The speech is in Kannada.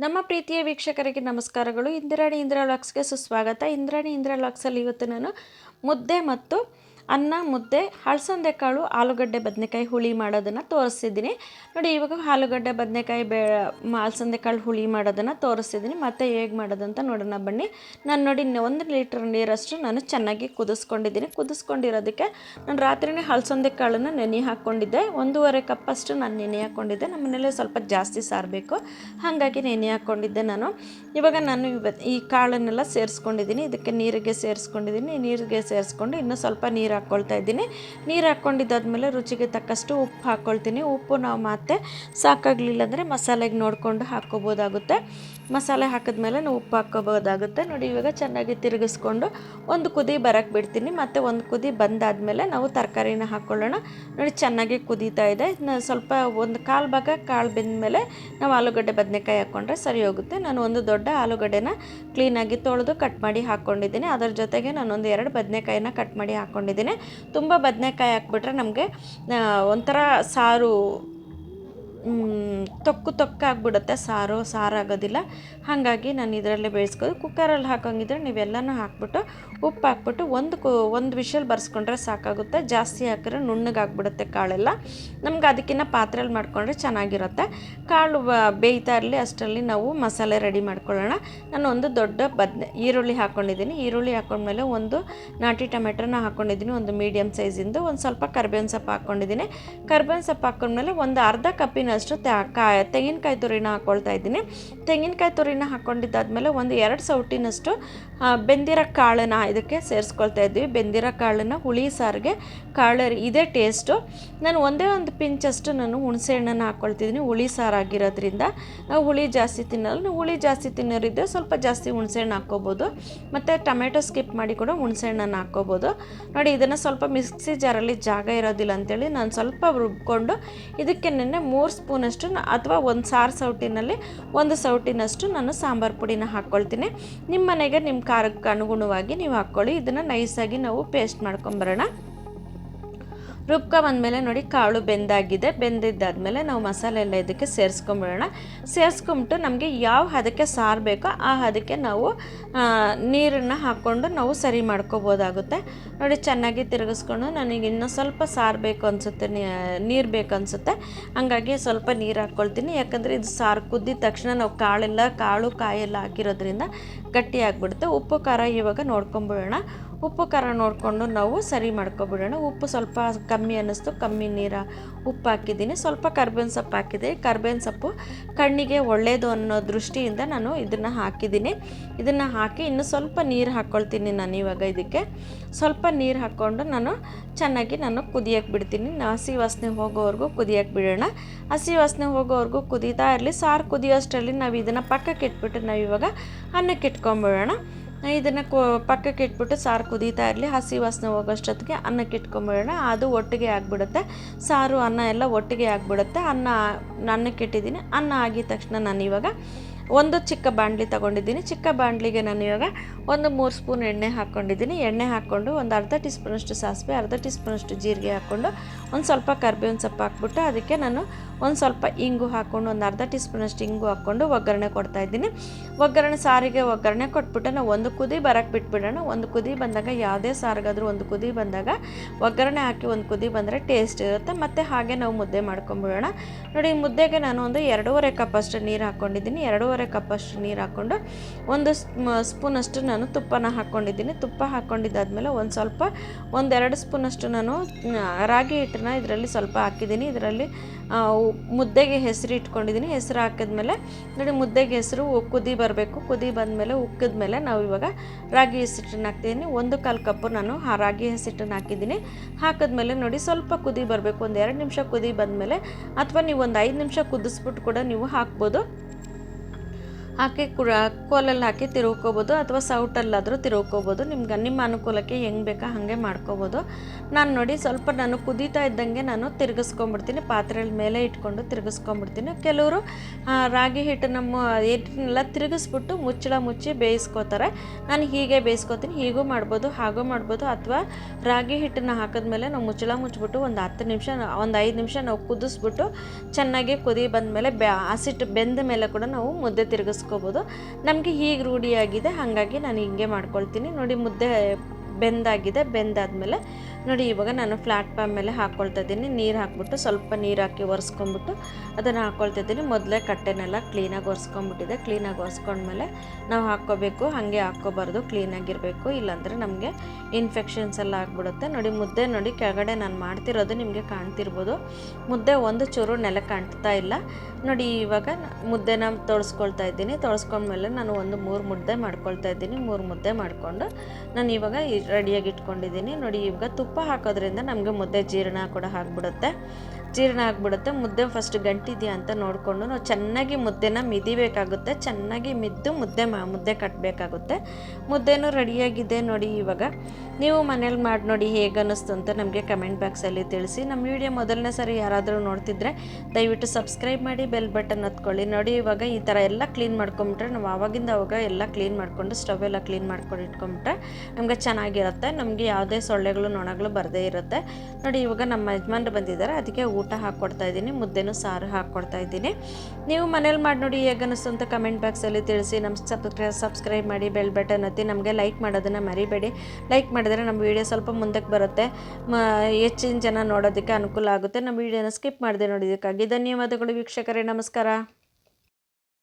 ನಮ್ಮ ಪ್ರೀತಿಯ ವೀಕ್ಷಕರಿಗೆ ನಮಸ್ಕಾರಗಳು. ಇಂದಿರಾಣಿ ಇಂದಿರಾ ಲಾಕ್ಸ್ಗೆ ಸುಸ್ವಾಗತ. ಇಂದ್ರಾಣಿ ಇಂದಿರಾ ಲಾಕ್ಸಲ್ಲಿ ಇವತ್ತು ನಾನು ಮುದ್ದೆ ಮತ್ತು ಅನ್ನ, ಮುದ್ದೆ ಹಳಸಂದೆ ಕಾಳು ಆಲೂಗಡ್ಡೆ, ಬದನೆಕಾಯಿ ಹುಳಿ ಮಾಡೋದನ್ನು ತೋರಿಸ್ತಿದ್ದೀನಿ ನೋಡಿ, ಇವಾಗ ಆಲೂಗಡ್ಡೆ, ಬದನೆಕಾಯಿ, ಬೇ ಹಲಸಂದೆ ಕಾಳು ಹುಳಿ ಮಾಡೋದನ್ನು ತೋರಿಸ್ತಿದ್ದೀನಿ ಮತ್ತು ಹೇಗೆ ಮಾಡೋದಂತ ನೋಡೋಣ ಬನ್ನಿ. ನಾನು ನೋಡಿ ಒಂದು ಲೀಟ್ರ್ ನೀರಷ್ಟು ನಾನು ಚೆನ್ನಾಗಿ ಕುದಿಸ್ಕೊಂಡಿದ್ದೀನಿ. ಕುದಿಸ್ಕೊಂಡಿರೋದಕ್ಕೆ ನಾನು ರಾತ್ರಿನೇ ಹಲಸಂದೆ ಕಾಳನ್ನು ನೆನೆ ಹಾಕ್ಕೊಂಡಿದ್ದೆ. ಒಂದೂವರೆ ಕಪ್ಪಷ್ಟು ನಾನು ನೆನೆ ಹಾಕ್ಕೊಂಡಿದ್ದೆ. ನಮ್ಮ ಮನೇಲಿ ಸ್ವಲ್ಪ ಜಾಸ್ತಿ ಸಾರಬೇಕು. ಹಾಗಾಗಿ ನೆನೆ ಹಾಕ್ಕೊಂಡಿದ್ದೆ ನಾನು. ಇವಾಗ ನಾನು ಈ ಕಾಳನ್ನೆಲ್ಲ ಸೇರಿಸ್ಕೊಂಡಿದ್ದೀನಿ. ಇದಕ್ಕೆ ನೀರಿಗೆ ಸೇರಿಸ್ಕೊಂಡಿದ್ದೀನಿ. ನೀರಿಗೆ ಸೇರಿಸ್ಕೊಂಡು ಇನ್ನೂ ಸ್ವಲ್ಪ ನೀರು ಹಾಕ್ಕೊಳ್ತಾ ಇದ್ದೀನಿ. ನೀರು ಹಾಕ್ಕೊಂಡಿದ್ದಾದ್ಮೇಲೆ ರುಚಿಗೆ ತಕ್ಕಷ್ಟು ಉಪ್ಪು ಹಾಕ್ಕೊಳ್ತೀನಿ ಉಪ್ಪು ನಾವು ಮತ್ತೆ ಸಾಕಾಗಲಿಲ್ಲ ಅಂದರೆ ಮಸಾಲೆಗೆ ನೋಡಿಕೊಂಡು ಹಾಕ್ಕೋಬೋದಾಗುತ್ತೆ ಮಸಾಲೆ ಹಾಕಿದ್ಮೇಲೆ ನಾವು ಉಪ್ಪು ಹಾಕ್ಕೋಬೋದಾಗುತ್ತೆ ನೋಡಿ, ಇವಾಗ ಚೆನ್ನಾಗಿ ತಿರುಗಿಸ್ಕೊಂಡು ಒಂದು ಕುದಿ ಬರೋಕ್ಕೆ ಬಿಡ್ತೀನಿ. ಮತ್ತು ಒಂದು ಕುದಿ ಬಂದಾದಮೇಲೆ ನಾವು ತರಕಾರಿನ ಹಾಕ್ಕೊಳ್ಳೋಣ ನೋಡಿ, ಚೆನ್ನಾಗಿ ಕುದೀತಾ ಇದೆ. ಸ್ವಲ್ಪ ಒಂದು ಕಾಲು ಭಾಗ ಕಾಳು ಬೆಂದಮೇಲೆ ನಾವು ಆಲೂಗಡ್ಡೆ ಬದನೆಕಾಯಿ ಹಾಕ್ಕೊಂಡ್ರೆ ಸರಿ ಹೋಗುತ್ತೆ. ನಾನು ಒಂದು ದೊಡ್ಡ ಆಲೂಗಡ್ಡೆನ ಕ್ಲೀನಾಗಿ ತೊಳೆದು ಕಟ್ ಮಾಡಿ ಹಾಕ್ಕೊಂಡಿದ್ದೀನಿ ಅದರ ಜೊತೆಗೆ ನಾನೊಂದು ಎರಡು ಬದನೆಕಾಯಿನ ಕಟ್ ಮಾಡಿ ಹಾಕ್ಕೊಂಡಿದ್ದೀನಿ ತುಂಬ ಬದನೆಕಾಯಿ ಹಾಕ್ಬಿಟ್ರೆ ನಮಗೆ ಒಂಥರ ಸಾರು ತೊಕ್ಕು ತೊಕ್ಕಾಗ್ಬಿಡುತ್ತೆ ಸಾರು ಸಾರಾಗೋದಿಲ್ಲ. ಹಾಗಾಗಿ ನಾನು ಇದರಲ್ಲೇ ಬೇಯಿಸ್ಕೋದು ಕುಕ್ಕರಲ್ಲಿ ಹಾಕೋಂಗಿದ್ರೆ ನೀವೆಲ್ಲನೂ ಹಾಕ್ಬಿಟ್ಟು ಉಪ್ಪು ಹಾಕ್ಬಿಟ್ಟು ಒಂದು ಕು, ಒಂದು ವಿಷಲ್ ಬರ್ಸ್ಕೊಂಡ್ರೆ ಸಾಕಾಗುತ್ತೆ. ಜಾಸ್ತಿ ಹಾಕಿದ್ರೆ ನುಣ್ಣಗಾಗ್ಬಿಡುತ್ತೆ ಕಾಳೆಲ್ಲ. ನಮ್ಗೆ ಅದಕ್ಕಿಂತ ಪಾತ್ರೆಯಲ್ಲಿ ಮಾಡ್ಕೊಂಡ್ರೆ ಚೆನ್ನಾಗಿರುತ್ತೆ. ಕಾಳು ಬೇಯ್ತಾ ಇರಲಿ, ಅಷ್ಟರಲ್ಲಿ ನಾವು ಮಸಾಲೆ ರೆಡಿ ಮಾಡ್ಕೊಳ್ಳೋಣ. ನಾನು ಒಂದು ದೊಡ್ಡ ಬದ್ನೆ, ಈರುಳ್ಳಿ ಹಾಕ್ಕೊಂಡಿದ್ದೀನಿ ಈರುಳ್ಳಿ ಹಾಕೊಂಡ್ಮೇಲೆ ಒಂದು ನಾಟಿ ಟೊಮೆಟೊನ ಹಾಕ್ಕೊಂಡಿದ್ದೀನಿ ಒಂದು ಮೀಡಿಯಮ್ ಸೈಜಿಂದು. ಒಂದು ಸ್ವಲ್ಪ ಕರ್ಬೇವಿನ ಸೊಪ್ಪು ಹಾಕ್ಕೊಂಡಿದ್ದೀನಿ ಕರ್ಬೇವಿನ ಸೊಪ್ಪು ಹಾಕ್ಕೊಂಡ್ಮೇಲೆ ಒಂದು ಅರ್ಧ ಕಪ್ಪಿನಷ್ಟು ತೆ ಕಾ ತೆಂಗಿನಕಾಯಿ ತುರಿನ ಹಾಕ್ಕೊಳ್ತಾ ಇದ್ದೀನಿ. ತೆಂಗಿನಕಾಯಿ ತುರಿನ ಹಾಕ್ಕೊಂಡಿದ್ದಾದ್ಮೇಲೆ ಒಂದು ಎರಡು ಸೌಟಿನಷ್ಟು ಬೆಂದಿರೋ ಕಾಳನ್ನ ಇದಕ್ಕೆ ಸೇರಿಸ್ಕೊಳ್ತಾ ಇದ್ವಿ. ಬೆಂದಿರೋ ಕಾಳನ್ನು ಹುಳಿ ಸಾರಿಗೆ, ಕಾಳು ಇದೇ ಟೇಸ್ಟು. ನಾನು ಒಂದೇ ಒಂದು ಪಿಂಚಷ್ಟು ನಾನು ಹುಣಸೆ ಹಣ್ಣನ್ನು ಹಾಕ್ಕೊಳ್ತಿದ್ದೀನಿ ಹುಳಿ ಸಾರಾಗಿರೋದ್ರಿಂದ ನಾವು ಹುಳಿ ಜಾಸ್ತಿ ತಿನ್ನಲ್ಲ. ನಾವು ಹುಳಿ ಜಾಸ್ತಿ ತಿನ್ನೋರಿದ್ದರೆ ಸ್ವಲ್ಪ ಜಾಸ್ತಿ ಹುಣಸೆ ಹಣ್ಣು ಹಾಕ್ಕೋಬೋದು. ಮತ್ತು ಟೊಮೆಟೊ ಸ್ಕಿಪ್ ಮಾಡಿ ಕೂಡ ಹುಣಸೆ ಹಣ್ಣನ್ನು ಹಾಕ್ಕೋಬೋದು. ನೋಡಿ, ಇದನ್ನು ಸ್ವಲ್ಪ ಮಿಕ್ಸಿ ಜಾರಲ್ಲಿ ಜಾಗ ಇರೋದಿಲ್ಲ ಅಂತೇಳಿ ನಾನು ಸ್ವಲ್ಪ ರುಬ್ಕೊಂಡು ಇದಕ್ಕೆ ನೆನ್ನೆ ಮೂರು ಸ್ಪೂನಷ್ಟು ಅಥವಾ ಒಂದು ಸಾರು ಸೌಟಿನಲ್ಲಿ ಒಂದು ಸೌಟಿನಷ್ಟು ನಾನು ಸಾಂಬಾರು ಪುಡಿನ ಹಾಕ್ಕೊಳ್ತೀನಿ ನಿಮ್ಮ ಮನೆಗೆ ನಿಮ್ಮ ಖಾರಕ್ಕೆ ಅನುಗುಣವಾಗಿ ನೀವು ಹಾಕ್ಕೊಳ್ಳಿ ಇದನ್ನು ನೈಸಾಗಿ ನಾವು ಪೇಸ್ಟ್ ಮಾಡ್ಕೊಂಬರೋಣ. ರುಬ್ಕೊ ಬಂದಮೇಲೆ ನೋಡಿ ಕಾಳು ಬೆಂದಾಗಿದೆ. ಬೆಂದಿದ್ದಾದಮೇಲೆ ನಾವು ಮಸಾಲೆ ಎಲ್ಲ ಇದಕ್ಕೆ ಸೇರಿಸ್ಕೊಂಬಿಡೋಣ. ಸೇರಿಸ್ಕೊಂಬಿಟ್ಟು ನಮಗೆ ಯಾವ ಹದಕ್ಕೆ ಸಾರು ಬೇಕೋ ಆ ಹದಕ್ಕೆ ನಾವು ನೀರನ್ನು ಹಾಕ್ಕೊಂಡು ನಾವು ಸರಿ ಮಾಡ್ಕೋಬೋದಾಗುತ್ತೆ. ನೋಡಿ ಚೆನ್ನಾಗಿ ತಿರುಗಿಸ್ಕೊಂಡು ನನಗೆ ಇನ್ನೂ ಸ್ವಲ್ಪ ಸಾರು ಬೇಕು ಅನಿಸುತ್ತೆ ನೀರು ಬೇಕು ಅನಿಸುತ್ತೆ. ಹಂಗಾಗಿ ಸ್ವಲ್ಪ ನೀರು ಹಾಕ್ಕೊಳ್ತೀನಿ. ಯಾಕಂದರೆ ಇದು ಸಾರು ಕುದ್ದಿದ ತಕ್ಷಣ ನಾವು ಕಾಳೆಲ್ಲ, ಕಾಳು, ಕಾಯೆಲ್ಲ ಹಾಕಿರೋದ್ರಿಂದ ಗಟ್ಟಿ ಆಗಿಬಿಡುತ್ತೆ. ಉಪ್ಪು, ಖಾರ ಇವಾಗ ನೋಡ್ಕೊಂಬಿಡೋಣ. ಉಪ್ಪು ಖಾರ ನೋಡಿಕೊಂಡು ನಾವು ಸರಿ ಮಾಡ್ಕೊಬಿಡೋಣ. ಉಪ್ಪು ಸ್ವಲ್ಪ ಕಮ್ಮಿ ಅನ್ನಿಸ್ತು, ಕಮ್ಮಿ ನೀರ ಉಪ್ಪು ಹಾಕಿದ್ದೀನಿ. ಸ್ವಲ್ಪ ಕರ್ಬೇವಿನ ಸೊಪ್ಪು ಹಾಕಿದೆ. ಕರ್ಬೇವಿನ ಸೊಪ್ಪು ಕಣ್ಣಿಗೆ ಒಳ್ಳೆಯದು ಅನ್ನೋ ದೃಷ್ಟಿಯಿಂದ ನಾನು ಇದನ್ನು ಹಾಕಿದ್ದೀನಿ. ಇದನ್ನು ಹಾಕಿ ಇನ್ನು ಸ್ವಲ್ಪ ನೀರು ಹಾಕ್ಕೊಳ್ತೀನಿ ನಾನು ಇವಾಗ ಇದಕ್ಕೆ. ಸ್ವಲ್ಪ ನೀರು ಹಾಕ್ಕೊಂಡು ನಾನು ಚೆನ್ನಾಗಿ ನಾನು ಕುದಿಯಕ್ಕೆ ಬಿಡ್ತೀನಿ. ಹಸಿ ವಾಸನೆ ಹೋಗೋವರೆಗೂ ಕುದಿಯಕ್ಕೆ ಬಿಡೋಣ. ಹಸಿ ವಾಸನೆ ಹೋಗೋವರೆಗೂ ಕುದೀತಾ ಇರಲಿ. ಸಾರು ಕುದಿಯೋಷ್ಟರಲ್ಲಿ ನಾವು ಇದನ್ನು ಪಕ್ಕಕ್ಕೆ ಇಟ್ಬಿಟ್ಟು ನಾವು ಇವಾಗ ಅನ್ನಕ್ಕೆ ಇಟ್ಕೊಂಬಿಡೋಣ. ಇದನ್ನು ಕೊ, ಪಕ್ಕಕ್ಕೆ ಇಟ್ಬಿಟ್ಟು ಸಾರು ಕುದೀತಾ ಇರಲಿ. ಹಸಿ ವಾಸನೆ ಹೋಗೋಷ್ಟೊತ್ತಿಗೆ ಅನ್ನಕ್ಕೆ ಇಟ್ಕೊಂಬಿಡೋಣ ಅದು ಒಟ್ಟಿಗೆ ಆಗಿಬಿಡುತ್ತೆ. ಸಾರು, ಅನ್ನ ಎಲ್ಲ ಒಟ್ಟಿಗೆ ಆಗಿಬಿಡುತ್ತೆ. ಅನ್ನ ಅನ್ನಕ್ಕೆ ಇಟ್ಟಿದ್ದೀನಿ. ಅನ್ನ ಆಗಿದ ತಕ್ಷಣ ನಾನು ಇವಾಗ ಒಂದು ಚಿಕ್ಕ ಬಾಣಲಿ ತಗೊಂಡಿದ್ದೀನಿ. ಚಿಕ್ಕ ಬಾಣಲಿಗೆ ನಾನು ಇವಾಗ ಒಂದು ಮೂರು ಸ್ಪೂನ್ ಎಣ್ಣೆ ಹಾಕ್ಕೊಂಡಿದ್ದೀನಿ. ಎಣ್ಣೆ ಹಾಕ್ಕೊಂಡು ಒಂದು ಅರ್ಧ ಟೀ ಸ್ಪೂನಷ್ಟು ಸಾಸಿವೆ, ಅರ್ಧ ಟೀ ಸ್ಪೂನಷ್ಟು ಜೀರಿಗೆ ಹಾಕ್ಕೊಂಡು ಒಂದು ಸ್ವಲ್ಪ ಕರ್ಬೇವಿನ ಸೊಪ್ಪು ಹಾಕ್ಬಿಟ್ಟು ಅದಕ್ಕೆ ನಾನು ಒಂದು ಸ್ವಲ್ಪ ಇಂಗು ಹಾಕ್ಕೊಂಡು ಒಂದು ಅರ್ಧ ಟೀ ಸ್ಪೂನಷ್ಟು ಇಂಗು ಹಾಕ್ಕೊಂಡು ಒಗ್ಗರಣೆ ಕೊಡ್ತಾ ಇದ್ದೀನಿ. ಒಗ್ಗರಣೆ ಸಾರಿಗೆ ಒಗ್ಗರಣೆ ಕೊಟ್ಬಿಟ್ಟು ನಾವು ಒಂದು ಕುದಿ ಬರೋಕ್ಕೆ ಬಿಟ್ಬಿಡೋಣ. ಒಂದು ಕುದಿ ಬಂದಾಗ, ಯಾವುದೇ ಸಾರಿಗಾದರೂ ಒಂದು ಕುದಿ ಬಂದಾಗ, ಒಗ್ಗರಣೆ ಹಾಕಿ ಒಂದು ಕುದಿ ಬಂದರೆ ಟೇಸ್ಟ್ ಇರುತ್ತೆ. ಮತ್ತು ಹಾಗೆ ನಾವು ಮುದ್ದೆ ಮಾಡ್ಕೊಂಬಿಡೋಣ ನೋಡಿ, ಮುದ್ದೆಗೆ ನಾನು ಒಂದು ಎರಡೂವರೆ ಕಪ್ಪಷ್ಟು ನೀರು ಹಾಕ್ಕೊಂಡಿದ್ದೀನಿ ಎರಡೂವರೆ ಕಪ್ಪಷ್ಟು ನೀರು ಹಾಕ್ಕೊಂಡು ಒಂದು ಸ್ಪೂನಷ್ಟು ನಾನು ತುಪ್ಪನ ಹಾಕ್ಕೊಂಡಿದ್ದೀನಿ ತುಪ್ಪ ಹಾಕ್ಕೊಂಡಿದ್ದಾದ್ಮೇಲೆ ಒಂದು ಸ್ವಲ್ಪ, ಒಂದೆರಡು ಸ್ಪೂನಷ್ಟು ನಾನು ರಾಗಿ ಹಿಟ್ಟನ್ನ ಇದರಲ್ಲಿ ಸ್ವಲ್ಪ ಹಾಕಿದ್ದೀನಿ. ಇದರಲ್ಲಿ ಮುದ್ದೆಗೆ ಹೆಸರು ಇಟ್ಕೊಂಡಿದ್ದೀನಿ, ಹೆಸರು ಹಾಕಿದ್ಮೇಲೆ ನೋಡಿ ಮುದ್ದೆಗೆ ಹೆಸರು ಕುದಿ ಬರಬೇಕು. ಕುದಿ ಬಂದಮೇಲೆ ಉಕ್ಕಿದ್ಮೇಲೆ ನಾವು ಇವಾಗ ರಾಗಿ ಹೆಸರಿಟ್ಟನ್ನು ಹಾಕ್ತಿದ್ದೀನಿ. ಒಂದು ಕಾಲು ಕಪ್ಪು ನಾನು ಆ ರಾಗಿ ಹೆಸರಿಟ್ಟನ್ನು ಹಾಕಿದ್ದೀನಿ. ಹಾಕಿದ್ಮೇಲೆ ನೋಡಿ ಸ್ವಲ್ಪ ಕುದಿ ಬರಬೇಕು. ಒಂದು ಎರಡು ನಿಮಿಷ ಕುದಿ ಬಂದಮೇಲೆ ಅಥವಾ ನೀವು ಒಂದು ಐದು ನಿಮಿಷ ಕುದಿಸ್ಬಿಟ್ಟು ಕೂಡ ನೀವು ಹಾಕ್ಬೋದು. ಹಾಕಿ ಕುಡ ಕೋಲಲ್ಲಿ ಹಾಕಿ ತಿರುಗ್ಕೋಬೋದು ಅಥವಾ ಸೌಟಲ್ಲಾದರೂ ತಿರುಗ್ಕೋಬೋದು ನಿಮ್ಗೆ ನಿಮ್ಮ ಅನುಕೂಲಕ್ಕೆ ಹೆಂಗೆ ಬೇಕಾ ಹಾಗೆ ಮಾಡ್ಕೋಬೋದು. ನಾನು ನೋಡಿ ಸ್ವಲ್ಪ ನಾನು ಕುದೀತಾ ಇದ್ದಂಗೆ ನಾನು ತಿರುಗಿಸ್ಕೊಂಬಿಡ್ತೀನಿ. ಪಾತ್ರೆಯಲ್ಲಿ ಮೇಲೆ ಇಟ್ಕೊಂಡು ತಿರುಗಿಸ್ಕೊಂಬಿಡ್ತೀನಿ. ಕೆಲವರು ರಾಗಿ ಹಿಟ್ಟು ನಮ್ಮ ಹಿಟ್ಟನ್ನೆಲ್ಲ ತಿರುಗಿಸ್ಬಿಟ್ಟು ಮುಚ್ಚಳ ಮುಚ್ಚಿ ಬೇಯಿಸ್ಕೋತಾರೆ. ನಾನು ಹೀಗೆ ಬೇಯಿಸ್ಕೋತೀನಿ, ಹೀಗೂ ಮಾಡ್ಬೋದು, ಹಾಗೂ ಮಾಡ್ಬೋದು ಅಥವಾ ರಾಗಿ ಹಿಟ್ಟನ್ನು ಹಾಕಿದ್ಮೇಲೆ ನಾವು ಮುಚ್ಚಳ ಮುಚ್ಚಿಬಿಟ್ಟು ಒಂದು ಹತ್ತು ನಿಮಿಷ, ಒಂದು ಐದು ನಿಮಿಷ ನಾವು ಕುದಿಸ್ಬಿಟ್ಟು ಚೆನ್ನಾಗಿ ಕುದಿ ಬಂದಮೇಲೆ ಬ್ಯಾ ಹಸಿಟ್ಟು ಬೆಂದ ಮೇಲೆ ಕೂಡ ನಾವು ಮುದ್ದೆ ತಿರುಗಿಸ್ಕೋಬೋದು ನಮಗೆ ಹೀಗೆ ರೂಢಿಯಾಗಿದೆ ಹಾಗಾಗಿ ನಾನು ಹಿಂಗೆ ಮಾಡ್ಕೊಳ್ತೀನಿ. ನೋಡಿ ಮುದ್ದೆ ಬೆಂದಾಗಿದೆ ಬೆಂದಾದಮೇಲೆ ನೋಡಿ, ಇವಾಗ ನಾನು ಫ್ಲಾಟ್ ಪ್ಯಾನ್ ಮೇಲೆ ಹಾಕ್ಕೊಳ್ತಾ ಇದ್ದೀನಿ. ನೀರು ಹಾಕ್ಬಿಟ್ಟು ಸ್ವಲ್ಪ ನೀರು ಹಾಕಿ ಒರೆಸ್ಕೊಂಬಿಟ್ಟು ಅದನ್ನು ಹಾಕ್ಕೊಳ್ತಾ ಇದ್ದೀನಿ. ಮೊದಲೇ ಕಟ್ಟೆನೆಲ್ಲ ಕ್ಲೀನಾಗಿ ಒರೆಸ್ಕೊಂಬಿಟ್ಟಿದೆ ಕ್ಲೀನಾಗಿ ಒರೆಸ್ಕೊಂಡ್ಮೇಲೆ ನಾವು ಹಾಕ್ಕೋಬೇಕು. ಹಾಗೆ ಹಾಕ್ಕೋಬಾರ್ದು. ಕ್ಲೀನಾಗಿರಬೇಕು ಇಲ್ಲಾಂದರೆ ನಮಗೆ ಇನ್ಫೆಕ್ಷನ್ಸ್ ಎಲ್ಲ ಆಗ್ಬಿಡುತ್ತೆ. ನೋಡಿ, ಮುದ್ದೆ ನೋಡಿ, ಕೆಳಗಡೆ ನಾನು ಮಾಡ್ತಿರೋದು ನಿಮಗೆ ಕಾಣ್ತಿರ್ಬೋದು. ಮುದ್ದೆ ಒಂದು ಚೂರು ನೆಲ ಕಾಣ್ತಾ ಇಲ್ಲ. ನೋಡಿ, ಇವಾಗ ಮುದ್ದೆನ ತೊಳ್ಸ್ಕೊಳ್ತಾ ಇದ್ದೀನಿ. ತೊಳ್ಸ್ಕೊಂಡ್ಮೇಲೆ ನಾನು ಒಂದು ಮೂರು ಮುದ್ದೆ ಮಾಡ್ಕೊಳ್ತಾ ಇದ್ದೀನಿ. ಮೂರು ಮುದ್ದೆ ಮಾಡಿಕೊಂಡು ನಾನು ಇವಾಗ ರೆಡಿಯಾಗಿ ಇಟ್ಕೊಂಡಿದ್ದೀನಿ. ನೋಡಿ, ಇವಾಗ ತುಪ್ಪ ಹಾಕೋದ್ರಿಂದ ನಮಗೆ ಮುದ್ದೆ ಜೀರ್ಣ ಕೂಡ ಆಗಿಬಿಡುತ್ತೆ. ಜೀರ್ಣ ಆಗಿಬಿಡುತ್ತೆ, ಮುದ್ದೆ ಫಸ್ಟ್ ಗಂಟಿದೆಯಾ ಅಂತ ನೋಡಿಕೊಂಡು ನಾವು ಚೆನ್ನಾಗಿ ಮುದ್ದೆನ ಮಿದಿಬೇಕಾಗುತ್ತೆ, ಚೆನ್ನಾಗಿ ಮಿದ್ದು ಮುದ್ದೆ ಮಾ, ಮುದ್ದೆ ಕಟ್ಟಬೇಕಾಗುತ್ತೆ ಮುದ್ದೆನೂ ರೆಡಿಯಾಗಿದೆ ನೋಡಿ ಇವಾಗ. ನೀವು ಮನೇಲಿ ಮಾಡಿ ನೋಡಿ ಹೇಗೆ ಅನ್ನಿಸ್ತು ಅಂತ ನಮಗೆ ಕಮೆಂಟ್ ಬಾಕ್ಸಲ್ಲಿ ತಿಳಿಸಿ. ನಮ್ಮ ವಿಡಿಯೋ ಮೊದಲನೇ ಸರಿ ಯಾರಾದರೂ ನೋಡ್ತಿದ್ರೆ ದಯವಿಟ್ಟು ಸಬ್ಸ್ಕ್ರೈಬ್ ಮಾಡಿ ಬೆಲ್ ಬಟನ್ ಹತ್ಕೊಳ್ಳಿ. ನೋಡಿ ಇವಾಗ ಈ ಥರ ಎಲ್ಲ ಕ್ಲೀನ್ ಮಾಡ್ಕೊಂಬಿಟ್ರೆ ನಾವು ಆವಾಗಿಂದ ಅವಾಗ ಎಲ್ಲ ಕ್ಲೀನ್ ಮಾಡಿಕೊಂಡು ಸ್ಟವ್ ಎಲ್ಲ ಕ್ಲೀನ್ ಮಾಡ್ಕೊಂಡು ಇಟ್ಕೊಂಬಿಟ್ರೆ ನಮಗೆ ಚೆನ್ನಾಗಿರುತ್ತೆ. ನಮಗೆ ಯಾವುದೇ ಸೊಳ್ಳೆಗಳು, ನೊಣಗಳು ಬರದೇ ಇರುತ್ತೆ. ನೋಡಿ ಇವಾಗ ನಮ್ಮ ಯಜಮಾನ್ರು ಬಂದಿದ್ದಾರೆ, ಅದಕ್ಕೆ ಊಟ ಹಾಕ್ಕೊಡ್ತಾ ಇದ್ದೀನಿ, ಮುದ್ದೆನೂ ಸಾರು ಹಾಕ್ಕೊಡ್ತಾ ಇದ್ದೀನಿ. ನೀವು ಮನೇಲಿ ಮಾಡಿ ನೋಡಿ ಹೇಗೆ ಅನ್ನಿಸ್ತು ಅಂತ ಕಮೆಂಟ್ ಬಾಕ್ಸಲ್ಲಿ ತಿಳಿಸಿ. ನಮ್ಮ ಸಬ್ಸ್ಕ್ರೈ ಸಬ್ಸ್ಕ್ರೈಬ್ ಮಾಡಿ ಬೆಲ್ ಬಟನ್ ಒತ್ತಿ. ನಮಗೆ ಲೈಕ್ ಮಾಡೋದನ್ನು ಮರಿಬೇಡಿ. ಲೈಕ್ ಮಾಡಿದ್ರೆ ನಮ್ಮ ವಿಡಿಯೋ ಸ್ವಲ್ಪ ಮುಂದಕ್ಕೆ ಬರುತ್ತೆ. ಮ, ಹೆಚ್ಚಿನ ಜನ ನೋಡೋದಕ್ಕೆ ಅನುಕೂಲ ಆಗುತ್ತೆ. ನಮ್ಮ ವಿಡಿಯೋನ ಸ್ಕಿಪ್ ಮಾಡದೆ ನೋಡೋದಕ್ಕಾಗಿ ಧನ್ಯವಾದಗಳು ವೀಕ್ಷಕರೇ. ನಮಸ್ಕಾರ.